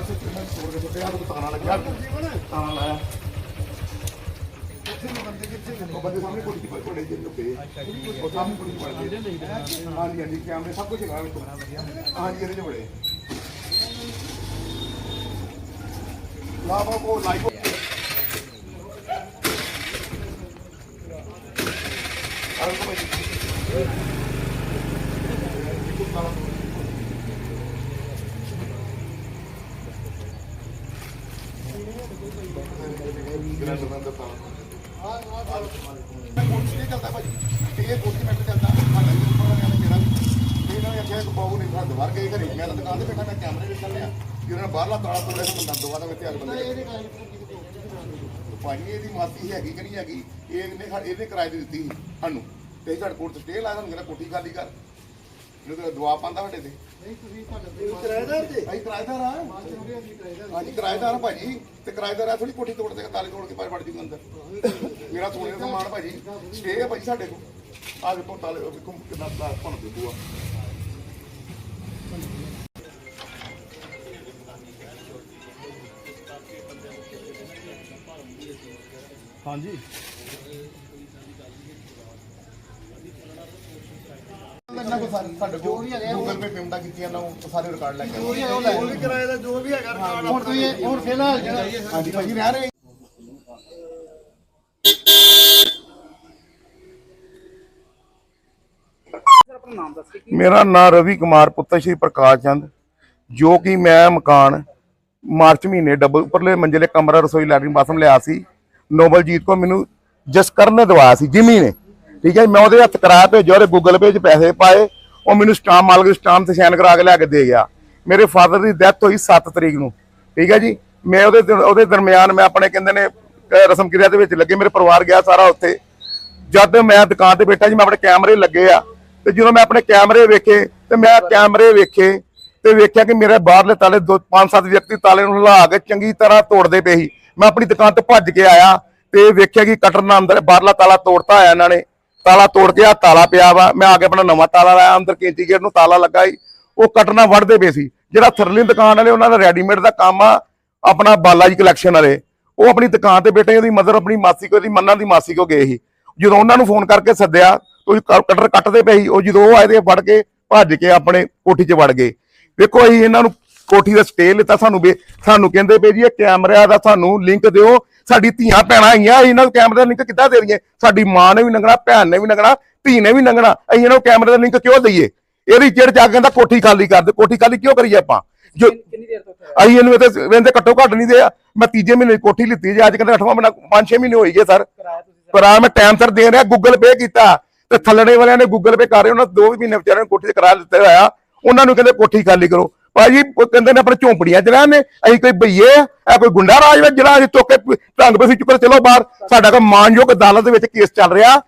ਬਸ ਮੈਂ ਛੋੜ ਕੇ ਸੁੱਟਿਆ ਤੇ ਤਾਣਾ ਲੱਗਿਆ ਤਾਣਾ ਲਾਇਆ। ਉਹ ਬੰਦੇ ਸਾਹਮਣੇ ਕੋਠੀ ਪਰ ਕੋੜੇ ਜੇ ਲੁਕੇ। ਉਹ ਸਾਹਮਣੇ ਕੋਠੀ ਪਰ ਹਾਂਜੀ ਹਾਂਜੀ ਕੈਮਰੇ ਸਭ ਕੁਝ ਹੈਗਾ ਵੇਖੋ ਹਾਂਜੀ, ਇਹਦੇ ਚ ਬੜੇ। ਲਾਵਾ ਕੋ ਲਾਈਵ ਆਹ ਕੋਈ ਗ੍ਰੈਂਡ ਬੰਦ ਤਾਂ ਕੋਚੀ ਨਹੀਂ ਚੱਲਦਾ ਭਾਜੀ ਇਹ ਕੋਚੀ ਮੈਂ ਚੱਲਦਾ ਸਾਡਾ ਵੀ ਉੱਪਰ ਵਾਲਿਆਂ ਨੇ ਕਿਹਾ ਇਹਨਾਂ ਨੇ ਆਖਿਆ ਕਿ ਬਾਬੂ ਨੇ ਘਰ ਦਵਾਰ ਗਏ ਘਰੇ ਮੈਂ ਤਾਂ ਦੁਕਾਨ ਤੇ ਬੈਠਾ ਮੈਂ ਕੈਮਰੇ ਵਿੱਚ ਚੱਲਿਆ ਜਿਹਨਾਂ ਨੇ ਬਾਹਰਲਾ ਤਾਲਾ ਤੋੜਿਆ ਤੇ ਬੰਦਾ ਦੁਆ ਦਾ ਵਿੱਚ ਅੱਗ ਬੰਦੇ ਭਾਜੀ, ਇਹਦੀ ਮਾਸੀ ਹੈਗੀ ਕਿ ਨਹੀਂ ਹੈਗੀ? ਇਹਨੇ ਇਹਨੇ ਕਿਰਾਏ ਤੇ ਦਿੱਤੀ ਸੀ ਸਾਨੂੰ। ਤੇ ਸਾਡੇ ਕੋਲ ਤੇ ਸਟੇ ਲਾਇਆ ਸਾਨੂੰ, ਕਹਿੰਦਾ ਕੋਠੀ ਖਾਲੀ ਕਰ। ਇਹਨੂੰ ਤਾਂ ਦਵਾ ਪਾਉਂਦਾ ਸਾਡੇ ਤੇ। ਕਿਰਾਏਦਾਰ ਤੇ ਅਸੀਂ ਕਿਰਾਏਦਾਰ ਆ ਹਾਂਜੀ ਕਿਰਾਏਦਾਰ ਆ ਭਾਜੀ। ਤੇ ਕਿਰਾਏਦਾਰ ਆ ਥੋੜੀ ਕੋਠੀ ਤੋੜ ਦੇ ਤਾਲੇ ਤੋੜ ਕੇ ਪਾਰ ਵੜ ਜੂਗਾ ਅੰਦਰ। ਮੇਰਾ ਸੋਨੇ ਦਾ ਸਮਾਨ ਭਾਜੀ। ਸਟੇ ਹੈ ਭਾਜੀ ਸਾਡੇ ਕੋਲ। ਆ ਵੇਖੋ ਤਾਲੇ ਵੇਖੋ ਕਿੰਨਾ ਤਾਲਾ ਭੰਨ ਦੇ ਬੂਆ ਹਾਂਜੀ। ਇਹਨਾਂ ਕੋ ਸਾਰੇ ਸਾਡੇ ਕੋਲ ਗੂਗਲ ਪੇ ਪੇਮੈਂਟਾਂ ਕੀਤੀਆਂ ਨਾ ਉਹ ਸਾਰੇ ਰਿਕਾਰਡ ਲੈ ਕੇ ਆਏ। ਜੋ ਵੀ ਕਿਰਾਏ ਦਾ ਜੋ ਵੀ ਹੈਗਾ ਰਿਕਾਰਡ ਹੁਣ ਤੁਸੀਂ ਹੁਣ ਫਿਲਹਾਲ ਜਿਹੜਾ ਹਾਂਜੀ ਭਾਜੀ ਰਹਿ ਰਹੇ। ਮੇਰਾ ਨਾਮ ਰਵੀ ਕੁਮਾਰ ਪੁੱਤਰ ਸ਼੍ਰੀ ਪ੍ਰਕਾਸ਼ ਚੰਦ ਜੋ ਕਿ ਮੈਂ ਮਕਾਨ ਮਾਰਚ ਮਹੀਨੇ ਡਬਲ ਉੱਪਰਲੇ ਮੰਜ਼ਲੇ ਕਮਰਾ ਰਸੋਈ ਲੈਟਰਿੰਗ ਬਾਥਰੂਮ ਲਿਆ ਸੀ। ਨੋਬਲਜੀਤ ਕੋ ਮੈਨੂੰ ਜਸਕਰਨ ਨੇ ਦਵਾਇਆ ਸੀ ਜਿਮੀ ਨੇ। ਠੀਕ ਹੈ ਮੈਂ ਉਹਦੇ ਹੱਥ ਕਰਾਇਆ ਭੇਜਿਆ ਉਹਦੇ ਗੂਗਲ ਪੇ 'ਚ ਪੈਸੇ ਪਾਏ। ਉਹ ਮੈਨੂੰ ਸਟਾਮ ਮਾਲਕ ਸਟਾਮ ਤੇ ਸਾਈਨ ਕਰਾ ਕੇ ਲਿਆ ਕੇ ਦੇ ਗਿਆ। ਮੇਰੇ ਫਾਦਰ ਦੀ ਡੈਥ ਹੋਈ 7 ਤਰੀਕ ਨੂੰ। ਠੀਕ ਹੈ ਜੀ? ਮੈਂ ਉਹਦੇ ਉਹਦੇ ਦਰਮਿਆਨ ਮੈਂ ਆਪਣੇ ਕਹਿੰਦੇ ਨੇ ਰਸਮ ਕਿਰਿਆ ਦੇ ਵਿੱਚ ਲੱਗੇ। ਮੇਰੇ ਪਰਿਵਾਰ ਗਿਆ ਸਾਰਾ ਉੱਥੇ। ਜਦ ਮੈਂ ਦੁਕਾਨ ਤੇ ਬੈਠਾ ਜੀ, ਮੈਂ ਆਪਣੇ ਕੈਮਰੇ ਲੱਗੇ ਆ। ਤੇ ਜਦੋਂ ਮੈਂ ਆਪਣੇ ਕੈਮਰੇ ਵੇਖੇ, ਤੇ ਮੈਂ ਕੈਮਰੇ ਵੇਖੇ ਤੇ ਵੇਖਿਆ ਕਿ ਮੇਰੇ ਬਾਹਰਲੇ ਤਾਲੇ ਦੋ ਪੰਜ ਸੱਤ ਵਿਅਕਤੀ ਤਾਲੇ ਨੂੰ ਹਿਲਾ ਕੇ ਚੰਗੀ ਤਰ੍ਹਾਂ ਤੋੜਦੇ ਪਏ ਸੀ। ਮੈਂ ਆਪਣੀ ਦੁਕਾਨ ਤੋਂ ਭੱਜ ਕੇ ਆਇਆ ਤੇ ਵੇਖਿਆ ਕਿ ਕਟਰ ਨਾਲ ਅੰਦਰ ਬਾਹਰਲਾ ਤਾਲਾ ਤੋੜਤਾ ਆਇਆ ਇਹਨਾਂ ਨੇ। ਤਾਲਾ ਤੋੜ ਕੇ ਆ ਤਾਲਾ ਪਿਆ ਵਾ। ਮੈਂ ਆ ਕੇ ਆਪਣਾ ਨਵਾਂ ਤਾਲਾ ਲਾਇਆ, ਅੰਦਰ ਕੇਂਤੀ ਗੇਟ ਨੂੰ ਤਾਲਾ ਲੱਗਾ ਸੀ ਉਹ ਕਟਰ ਵੜਦੇ ਪਏ ਸੀ। ਜਿਹੜਾ ਥਰਲੀ ਦੁਕਾਨ ਵਾਲੇ, ਉਹਨਾਂ ਦਾ ਰੈਡੀਮੇਡ ਦਾ ਕੰਮ ਆ, ਆਪਣਾ ਬਾਲਾ ਜੀ ਕਲੈਕਸ਼ਨ ਵਾਲੇ। ਉਹ ਆਪਣੀ ਦੁਕਾਨ ਤੇ ਬੈਠੇ, ਉਹਦੀ ਮਦਰ ਆਪਣੀ ਮਾਸੀ ਕੋ, ਉਹਦੀ ਮੰਨਾਂ ਦੀ ਮਾਸੀ ਕੋ ਗਏ ਸੀ। ਜਦੋਂ ਉਹਨਾਂ ਨੂੰ ਫੋਨ ਕਰਕੇ ਸੱਦਿਆ ਤੇ ਉਹ ਕਟਰ ਕੱਟਦੇ ਪਏ ਸੀ। ਉਹ ਜਦੋਂ ਉਹ ਆਏ ਤੇ ਫੜ ਕੇ ਭੱਜ ਕੇ ਆਪਣੇ ਕੋਠੀ 'ਚ ਵੜ ਗਏ। ਵੇਖੋ ਅਸੀਂ ਇਹਨਾਂ ਨੂੰ ਕੋਠੀ ਦਾ ਸਟੇ ਲਿੱਤਾ ਸਾਨੂੰ ਵੀ ਸਾਨੂੰ ਕਹਿੰਦੇ ਪਏ ਜੀ ਇਹ ਕੈਮਰਿਆਂ ਦਾ ਸਾਨੂੰ ਲਿੰਕ ਦਿਓ। ਸਾਡੀ ਧੀਆਂ ਭੈਣਾਂ ਆਈਆਂ ਇਹਨਾਂ ਨੂੰ ਕੈਮਰੇ ਦਾ ਲਿੰਕ ਕਿੱਦਾਂ ਦੇ ਦਈਏ? ਸਾਡੀ ਮਾਂ ਨੇ ਵੀ ਲੰਘਣਾ ਭੈਣ ਨੇ ਵੀ ਲੰਘਣਾ ਧੀ ਨੇ ਵੀ ਲੰਘਣਾ ਅਸੀਂ ਇਹਨਾਂ ਨੂੰ ਕੈਮਰੇ ਦਾ ਲਿੰਕ ਕਿਉਂ ਦਈਏ? ਇਹਦੀ ਚਿੜ ਚ ਆ ਕਹਿੰਦਾ ਕੋਠੀ ਖਾਲੀ ਕਰ ਦੇ ਕੋਠੀ ਖਾਲੀ ਕਿਉਂ ਕਰੀਏ ਆਪਾਂ? ਜੋ ਤੋਂ ਅਸੀਂ ਇਹਨੂੰ ਇੱਥੇ ਵੇਂਦੇ ਘੱਟੋ ਘੱਟ ਨਹੀਂ ਦੇ ਮੈਂ ਤੀਜੇ ਮਹੀਨੇ ਦੀ ਕੋਠੀ ਲਿੱਤੀ ਜੇ ਅੱਜ ਕਹਿੰਦੇ 8ਵਾਂ ਮਹੀਨਾ 5-6 ਮਹੀਨੇ ਹੋਈ ਗਏ ਸਰ। ਕਰਾਇਆ ਪਰ ਆ ਮੈਂ ਟਾਈਮ ਸਰ ਦੇ ਰਿਹਾ ਗੂਗਲ ਪੇ ਕੀਤਾ। ਤੇ ਥੱਲੜੇ ਵਾਲਿਆਂ ਨੇ ਗੂਗਲ ਪੇ ਕਰ ਰਹੇ ਉਹਨਾਂ ਦੋ ਵੀ ਮਹੀਨੇ ਵਿਚਾਰਿਆਂ ਨੂੰ ਕੋਠੀ ਤੇ ਕਰਾ ਦਿੱਤਾ ਹੋਇਆ। ਉਹਨਾਂ ਨੂੰ ਕਹਿੰਦੇ ਕੋਠੀ ਖਾਲੀ ਕਰੋ। ਭਾਜੀ, ਉਹ ਕਹਿੰਦੇ ਨੇ ਆਪਣੇ ਝੌਂਪੜੀਆਂ ਚ ਰਹਿਣ ਨੇ ਅਸੀਂ ਕੋਈ ਬਈਏ ਆ ਕੋਈ ਗੁੰਡਾ ਰਾਜ ਵਿੱਚ ਜਿਹੜਾ ਅਸੀਂ ਤੋਕੇ ਢੰਗ ਪੇ ਚੁੱਕ ਕੇ ਚਲੋ ਬਾਹਰ। ਸਾਡਾ ਕੋ ਮਾਨਯੋਗ ਅਦਾਲਤ ਦੇ ਵਿੱਚ ਕੇਸ ਚੱਲ ਰਿਹਾ।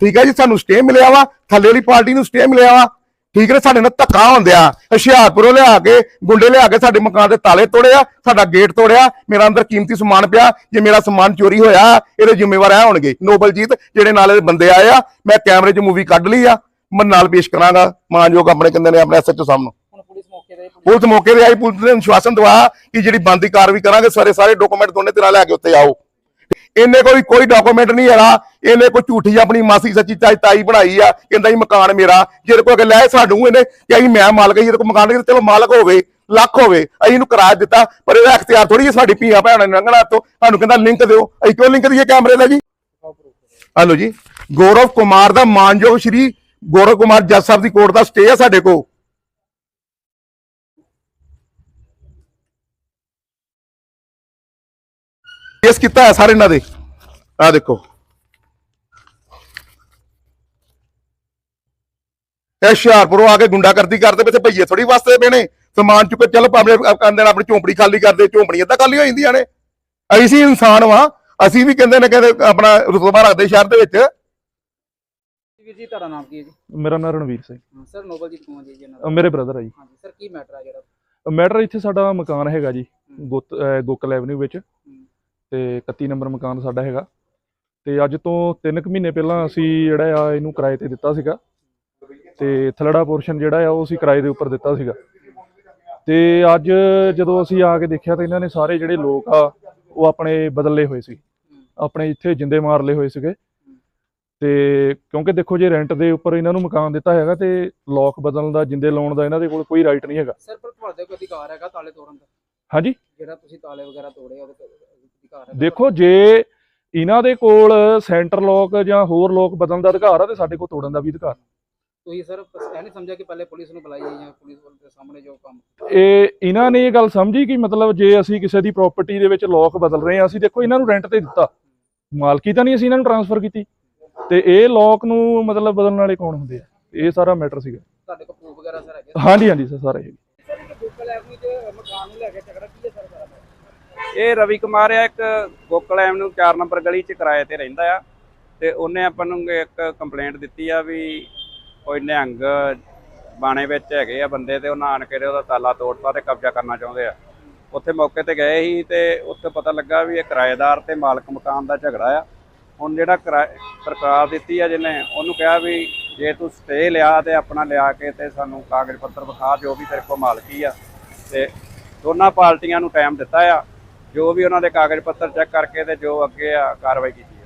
ਠੀਕ ਹੈ ਜੀ, ਸਾਨੂੰ ਸਟੇ ਮਿਲਿਆ ਵਾ, ਥੱਲੇ ਵਾਲੀ ਪਾਰਟੀ ਨੂੰ ਸਟੇ ਮਿਲਿਆ ਵਾ। ਠੀਕ ਹੈ ਸਾਡੇ ਨਾਲ ਧੱਕਾ ਹੁੰਦਿਆ ਹੁਸ਼ਿਆਰਪੁਰੋਂ ਲਿਆ ਕੇ, ਗੁੰਡੇ ਲਿਆ ਕੇ ਸਾਡੇ ਮਕਾਨ ਦੇ ਤਾਲੇ ਤੋੜਿਆ, ਸਾਡਾ ਗੇਟ ਤੋੜਿਆ, ਮੇਰਾ ਅੰਦਰ ਕੀਮਤੀ ਸਮਾਨ ਪਿਆ, ਜੇ ਮੇਰਾ ਸਮਾਨ ਚੋਰੀ ਹੋਇਆ, ਇਹਦੇ ਜ਼ਿੰਮੇਵਾਰ ਆ ਹੋਣਗੇ। ਨੋਬਲਜੀਤ, ਜਿਹੜੇ ਨਾਲ ਇਹਦੇ ਬੰਦੇ ਆਏ ਆ, ਮੈਂ ਕੈਮਰੇ 'ਚ ਮੂਵੀ ਕੱਢ ਲਈ ਆ, ਮੈਂ ਨਾਲ ਪੇਸ਼ ਕਰਾਂਗਾ। ਮਾਨਯੋਗ ਆਪਣੇ ਕਹਿੰਦੇ ਨੇ, ਆਪਣੇ ਐਸਐਚਓ ਸਾਹਿਬ ਨੂੰ। ਹੁਣ ਪੁਲਿਸ ਮੌਕੇ ਤੇ ਆਈ, ਪੁਲਿਸ ਨੇ ਵਿਸ਼ਵਾਸਨ ਦਵਾਇਆ ਕਿ ਜਿਹੜੀ ਬੰਦੀ ਕਾਰਵਾਈ ਕਰਾਂਗੇ, ਸਾਰੇ ਸਾਰੇ ਡਾਕੂਮੈਂਟ ਦੋਨੇ ਤਰ੍ਹਾਂ ਲੈ ਕੇ ਉੱਤੇ ਆਓ। ਇਹਨੇ ਕੋਈ ਕੋਈ ਡਾਕੂਮੈਂਟ ਨਹੀਂ ਹੈਗਾ। ਇਹਨੇ ਕੋਈ ਝੂਠੀ ਆਪਣੀ ਮਾਸੀ ਸੱਚੀ ਚਾਈ ਤਾਈ ਬਣਾਈ ਆ, ਕਹਿੰਦਾ ਜੀ ਮਕਾਨ ਮੇਰਾ। ਜਿਹਦੇ ਕੋਲ ਲੈ ਸਾਨੂੰ ਇਹਨੇ ਕਿ ਅਸੀਂ ਮੈਂ ਮਾਲਕ ਜਿਹਦੇ ਕੋਲ ਮਕਾਨ ਨਹੀਂ ਚਲੋ ਮਾਲਕ ਹੋਵੇ, ਲੱਖ ਹੋਵੇ, ਅਸੀਂ ਇਹਨੂੰ ਕਿਰਾਇਆ ਦਿੱਤਾ, ਪਰ ਇਹਦਾ ਅਖਤਿਆਰ ਥੋੜੀ ਹੈ ਸਾਡੀ ਧੀਆਂ ਭੈਣਾਂ ਨੇ ਲੰਘਣਾ ਤੋਂ ਸਾਨੂੰ ਕਹਿੰਦਾ ਲਿੰਕ ਦਿਓ। ਅਸੀਂ ਕਿਉਂ ਲਿੰਕ ਦਈਏ ਕੈਮਰੇ ਦਾ ਜੀ? ਹਲੋ ਜੀ। ਗੌਰਵ ਕੁਮਾਰ ਦਾ ਮਾਨਯੋਗ ਸ਼੍ਰੀ ਗੌਰਵ ਕੁਮਾਰ ਜੱਜ ਸਾਹਿਬ ਦੀ ਕੋਰਟ ਦਾ ਸਟੇ ਆ ਸਾਡੇ ਕੋਲ। ਕੇਸ ਕੀਤਾ ਹੈ ਸਾਰੇ ਇਹਨਾਂ ਦੇ। ਆ ਦੇਖੋ। ਇਹ ਹੁਸ਼ਿਆਰਪੁਰੋਂ ਆ ਕੇ ਗੁੰਡਾਗਰਦੀ ਕਰਦੇ ਪਏ ਤੇ ਭਈਏ ਥੋੜੀ ਵਾਸਤੇ ਪਏ ਨੇ। ਸਮਾਨ ਚੁੱਕ ਕੇ ਚੱਲ ਭਾਵੇਂ ਕਹਿੰਦੇ ਨੇ ਆਪਣੀ ਝੋਂਪੜੀ ਖਾਲੀ ਕਰਦੇ ਝੋਂਪੜੀਆਂ ਤਾਂ ਖਾਲੀ ਹੋ ਜਾਂਦੀਆਂ ਨੇ। ਅਸੀਂ ਇਨਸਾਨ ਵਾਂ। ਅਸੀਂ ਵੀ ਕਹਿੰਦੇ ਨੇ ਕਹਿੰਦੇ ਆਪਣਾ ਰੁਤਬਾ ਰੱਖਦੇ ਸ਼ਹਿਰ ਦੇ ਵਿੱਚ। ਵੀਰ ਜੀ ਤੁਹਾਡਾ ਨਾਮ ਕੀ ਹੈ ਜੀ? ਮੇਰਾ ਨਾਮ ਰਣਵੀਰ ਸਿੰਘ। ਸਰ ਨੋਬਲਜੀਤ ਕੁਮਾਰ ਜੀ ਜੀ ਇਹਨਾਂ ਅਹ ਦਾ ਮੇਰੇ ਬ੍ਰਦਰ ਆ ਜੀ। ਹਾਂਜੀ ਸਰ ਕੀ ਮੈਟਰ ਆ ਜਿਹੜਾ? ਮੈਟਰ ਇੱਥੇ ਸਾਡਾ ਮਕਾਨ ਹੈਗਾ ਜੀ ਗੁੱਤ ਅਹ ਗੋਕਲ ਐਵਨਿਊ ਵਿੱਚ। ਤੇ 31 ਨੰਬਰ ਮਕਾਨ ਸਾਡਾ ਹੈਗਾ। ਤੇ ਅੱਜ ਤੋਂ 3 ਕੁ ਮਹੀਨੇ ਪਹਿਲਾਂ ਅਸੀਂ ਜਿਹੜਾ ਆ ਇਹਨੂੰ ਕਿਰਾਏ ਤੇ ਦਿੱਤਾ ਸੀਗਾ। ਤੇ ਥਲੜਾ ਪੋਰਸ਼ਨ ਜਿਹੜਾ ਆ ਉਹ ਅਸੀਂ ਕਿਰਾਏ ਦੇ ਉੱਪਰ ਦਿੱਤਾ ਸੀਗਾ। ਤੇ ਅੱਜ ਜਦੋਂ ਅਸੀਂ ਆ ਕੇ ਦੇਖਿਆ ਤਾਂ ਇਹਨਾਂ ਨੇ ਸਾਰੇ ਜਿਹੜੇ ਲੋਕ ਆ ਉਹ ਆਪਣੇ ਬਦਲੇ ਹੋਏ ਸੀ। ਆਪਣੇ ਇੱਥੇ ਜਿੰਦੇ ਮਾਰ ਲਏ ਹੋਏ ਸੀਗੇ। ਤੇ ਕਿਉਂਕਿ ਦੇਖੋ ਜੇ ਰੈਂਟ ਦੇ ਉੱਪਰ ਇਹਨਾਂ ਨੂੰ ਮਕਾਨ ਦਿੱਤਾ ਹੈਗਾ ਤੇ ਲੋਕ ਬਦਲਣ ਦਾ ਜਿੰਦੇ ਲਾਉਣ ਦਾ ਇਹਨਾਂ ਦੇ ਕੋਲ ਕੋਈ ਰਾਈਟ ਨਹੀਂ ਹੈਗਾ। ਸਰ ਪਰ ਤੁਹਾਡੇ ਕੋਲ ਅਧਿਕਾਰ ਹੈਗਾ ਤਾਲੇ ਤੋੜਨ ਦਾ? ਹਾਂਜੀ। ਜਿਹੜਾ ਤੁਸੀਂ ਤਾਲੇ ਵਗੈਰਾ ਤੋੜੇ ਉਹਦੇ ਦੇਖੋ ਜੇ ਇਹਨਾਂ ਦੇ ਕੋਲ ਸੈਂਟਰ ਲੋਕ ਜਾਂ ਹੋਰ ਲੋਕ ਬਦਲਣ ਦਾ ਅਧਿਕਾਰ ਆ ਤੇ ਸਾਡੇ ਕੋਲ ਤੋੜਨ ਦਾ ਵੀ ਅਧਿਕਾਰ ਤੁਸੀਂ ਸਰ ਇਹ ਨਹੀਂ ਸਮਝਿਆ ਕਿ ਪਹਿਲੇ ਪੁਲਿਸ ਨੂੰ ਬੁਲਾਈਏ ਜਾਂ ਪੁਲਿਸ ਵਾਲੇ ਦੇ ਸਾਹਮਣੇ ਜੋ ਕੰਮ ਇਹ ਇਹਨਾਂ ਨੇ ਇਹ ਗੱਲ ਸਮਝੀ ਕਿ ਮਤਲਬ ਜੇ ਅਸੀਂ ਕਿਸੇ ਦੀ ਪ੍ਰਾਪਰਟੀ ਦੇ ਵਿੱਚ ਲੋਕ ਬਦਲ ਰਹੇ ਹਾਂ ਅਸੀਂ ਦੇਖੋ ਇਹਨਾਂ ਨੂੰ ਰੈਂਟ ਤੇ ਦਿੱਤਾ। ਮਾਲਕੀ ਤਾਂ ਨਹੀਂ ਅਸੀਂ ਇਹਨਾਂ ਨੂੰ ਟਰਾਂਸਫਰ ਕੀਤੀ। ਤੇ ਇਹ ਲੋਕ ਨੂੰ ਮਤਲਬ ਬਦਲਣ ਵਾਲੇ ਕੌਣ ਹੁੰਦੇ ਆ? ਇਹ ਸਾਰਾ ਮੈਟਰ ਸੀਗਾ। ਤੁਹਾਡੇ ਕੋਲ ਪ੍ਰੂਫ ਵਗੈਰਾ ਸਰ ਹੈਗੇ? ਹਾਂਜੀ ਹਾਂਜੀ ਸਰ ਸਾਰੇ ਹੈਗੇ। ਸਰ ਇੱਕ ਗੂਗਲ ਐਪ ਵਿੱਚ ਮਕਾਨ ਨੂੰ ਲੈ ਕੇ ਝਗੜਾ ਕੀ ਹੈ ਸਰ ਸਾਰਾ ਇਹ ਰਵੀ ਕੁਮਾਰ ਆ, ਇੱਕ ਗੋਕਲ ਐਵਨਿਊ 4 ਨੰਬਰ ਗਲੀ 'ਚ ਕਿਰਾਏ ਤੇ ਰਹਿੰਦਾ ਆ। ਤੇ ਉਹਨੇ ਆਪਾਂ ਨੂੰ ਇੱਕ ਕੰਪਲੇਂਟ ਦਿੱਤੀ ਆ ਵੀ ਕੋਈ ਨਿਹੰਗ ਬਾਣੇ ਵਿੱਚ ਹੈਗੇ ਆ ਬੰਦੇ ਤੇ ਉਹਨਾਂ ਆਣ ਕੇ ਉਹਦਾ ਤਾਲਾ ਤੋੜਤਾ ਤੇ ਕਬਜ਼ਾ ਕਰਨਾ ਚਾਹੁੰਦੇ ਆ। ਉੱਥੇ ਮੌਕੇ ਤੇ ਗਏ ਸੀ ਤੇ ਉੱਥੇ ਪਤਾ ਲੱਗਾ ਵੀ ਇਹ ਕਿਰਾਏਦਾਰ ਤੇ ਮਾਲਕ ਮਕਾਨ ਦਾ ਝਗੜਾ ਆ। ਹੁਣ ਜਿਹੜਾ ਕਿਰਾਏ ਸਰਕਾਰ ਦਿੱਤੀ ਆ ਜਿਹਨੇ, ਉਹਨੂੰ ਕਿਹਾ ਵੀ ਜੇ ਤੂੰ ਸਟੇ ਲਿਆ ਤੇ ਆਪਣਾ ਲਿਆ ਕੇ ਤੇ ਸਾਨੂੰ ਕਾਗਜ਼ ਪੱਤਰ ਵਿਖਾ ਜੋ ਵੀ ਤੇਰੇ ਕੋਲ ਮਾਲਕੀ ਆ। ਤੇ ਦੋਨਾਂ ਪਾਰਟੀਆਂ ਨੂੰ ਟਾਈਮ ਦਿੱਤਾ ਆ। ਜੋ ਵੀ ਉਹਨਾਂ ਦੇ ਕਾਗਜ਼ ਪੱਤਰ ਚੈੱਕ ਕਰਕੇ ਤੇ ਜੋ ਅੱਗੇ ਆ ਕਾਰਵਾਈ ਕੀਤੀ